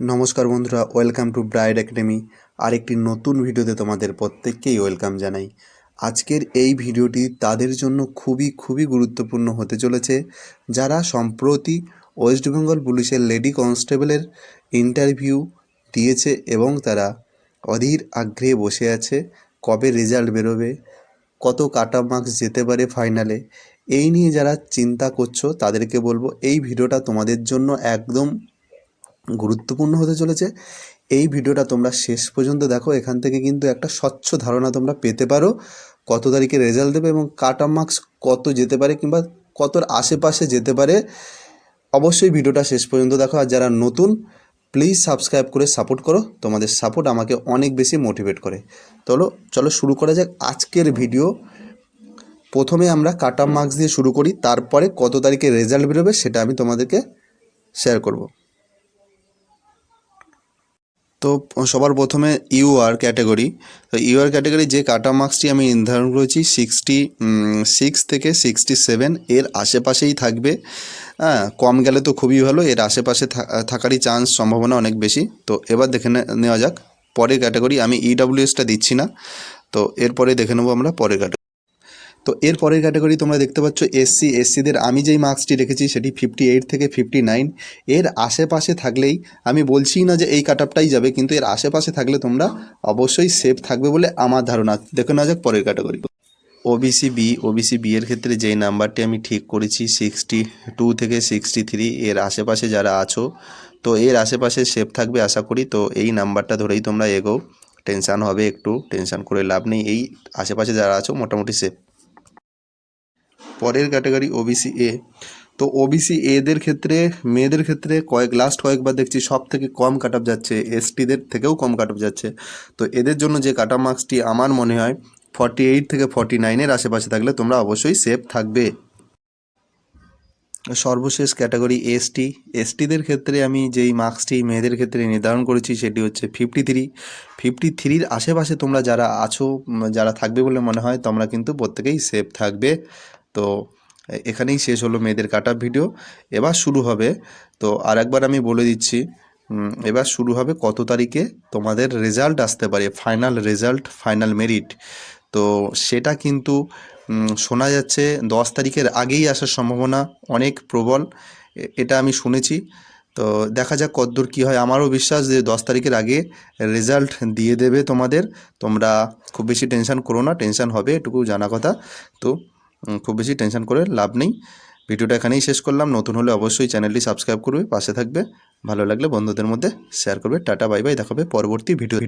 নমস্কার বন্ধুরা, welcome to bride academy. আরেকটি নতুন ভিডিওতে তোমাদের প্রত্যেককেই ওয়েলকাম জানাই। আজকের এই ভিডিওটি তাদের জন্য খুবই খুবই গুরুত্বপূর্ণ হতে চলেছে। যারা সম্প্রতি ওয়েস্ট বেঙ্গল পুলিশের লেডি কনস্টেবলের ইন্টারভিউ দিয়েছে এবং তারা অধীর আগ্রহে বসে আছে, কবে রেজাল্ট বেরোবে, কত কাটা মার্কস যেতে পারে ফাইনালে, এই নিয়ে যারা চিন্তা করছ, তাদেরকে বলব এই ভিডিওটা তোমাদের জন্য একদম গুরুত্বপূর্ণ হতে চলেছে। এই ভিডিওটা তোমরা শেষ পর্যন্ত দেখো। এখান থেকে কিন্তু একটা স্বচ্ছ ধারণা তোমরা পেতে পারো। কত তারিখে রেজাল্ট দেবে এবং কাট মার্কস কত যেতে পারে কিংবা কতর আশেপাশে যেতে পারে, অবশ্যই ভিডিওটা শেষ পর্যন্ত দেখো। আর যারা নতুন প্লিজ সাবস্ক্রাইব করে সাপোর্ট করো। তোমাদের সাপোর্ট আমাকে অনেক বেশি মোটিভেট করে। চলো চলো শুরু করা যাক আজকের ভিডিও প্রথমে আমরা কাট মার্কস দিয়ে শুরু করি। তারপরে কত তারিখে রেজাল্ট বেরোবে সেটা আমি তোমাদেরকে শেয়ার করব। তো সবার প্রথমে ইউআর ক্যাটাগরি তো ইউআর ক্যাটাগরি যে কাটা মার্কসটি আমি নির্ধারণ করেছি সিক্সটি সিক্স থেকে সিক্সটি সেভেন এর আশেপাশেই থাকবে। হ্যাঁ কম গেলে তো খুবই ভালো, এর আশেপাশে থাকারই চান্স সম্ভাবনা অনেক বেশি। তো এবার দেখে নেওয়া যাক, পরের ক্যাটাগরি আমি ইডাব্লিউএসটা দিচ্ছি না। তো এরপরে দেখে নেব আমরা পরের ক্যাটাগরি তো এর পরের ক্যাটাগরি তোমরা দেখতে পাচ্ছ এসসি এসসিদের আমি যেই মার্কসটি রেখেছি সেটি ফিফটি এইট থেকে ফিফটি নাইন এর আশেপাশে থাকলেই আমি বলছি না যে এই কাট আপটাই যাবে, কিন্তু এর আশেপাশে থাকলে তোমরা অবশ্যই সেফ থাকবে বলে আমার ধারণা। দেখে নেওয়া যাক পরের category OBC B OBC B এর ক্ষেত্রে যেই নাম্বারটি আমি ঠিক করেছি সিক্সটি টু থেকে সিক্সটি থ্রি এর আশেপাশে যারা আছো, তো এর আশেপাশে সেফ থাকবে আশা করি। তো এই নাম্বারটা ধরেই তোমরা এগো টেনশান হবে একটু টেনশান করে লাভ নেই। এই আশেপাশে যারা আছো, মোটামুটি সেফ পরের ক্যাটাগরি ওবিসি এ তো ওবিসি এদের ক্ষেত্রে, মেয়েদের ক্ষেত্রে কয়েক লাস্ট কয়েকবার দেখছি সব থেকে কম কাট অফ যাচ্ছে এসটিদের থেকেও কম কাট অফ যাচ্ছে। তো এদের জন্য যে কাট অফ মার্কসটি আমার মনে হয় ফর্টি এইট থেকে ফর্টি নাইনের আশেপাশে থাকলে তোমরা অবশ্যই সেফ থাকবে। সর্বশেষ ক্যাটাগরি এসটি এসটিদের ক্ষেত্রে আমি যেই মার্কসটি মেয়েদের ক্ষেত্রে নির্ধারণ করেছি, সেটি হচ্ছে ফিফটি থ্রি ফিফটি থ্রির আশেপাশে তোমরা যারা আছো যারা থাকবে বলে মনে হয়, তোমরা কিন্তু প্রত্যেকেই সেফ থাকবে। তো এখানেই শেষ হলো মেয়েদের কাটা ভিডিও। এবার শুরু হবে, তো আরেকবার আমি বলে দিচ্ছি এবার শুরু হবে কত তারিখে তোমাদের রেজাল্ট আসতে পারে ফাইনাল রেজাল্ট ফাইনাল মেরিট তো সেটা কিন্তু শোনা যাচ্ছে দশ তারিখের আগেই আসার সম্ভাবনা অনেক প্রবল এটা আমি শুনেছি। তো দেখা যাক কতদূর কী হয়। আমারও বিশ্বাস যে দশ তারিখের আগে রেজাল্ট দিয়ে দেবে তোমাদের। তোমরা খুব বেশি টেনশান করো না টেনশান হবে, এটুকু জানা কথা। তো খুব বেশি টেনশন করে লাভ নেই। ভিডিওটা এখানেই শেষ করলাম। নতুন হলে অবশ্যই চ্যানেলটি সাবস্ক্রাইব করবে, পাশে থাকবে। ভালো লাগলে বন্ধুদের মধ্যে শেয়ার করবে। Tata, bye bye. দেখাবে পরবর্তী ভিডিও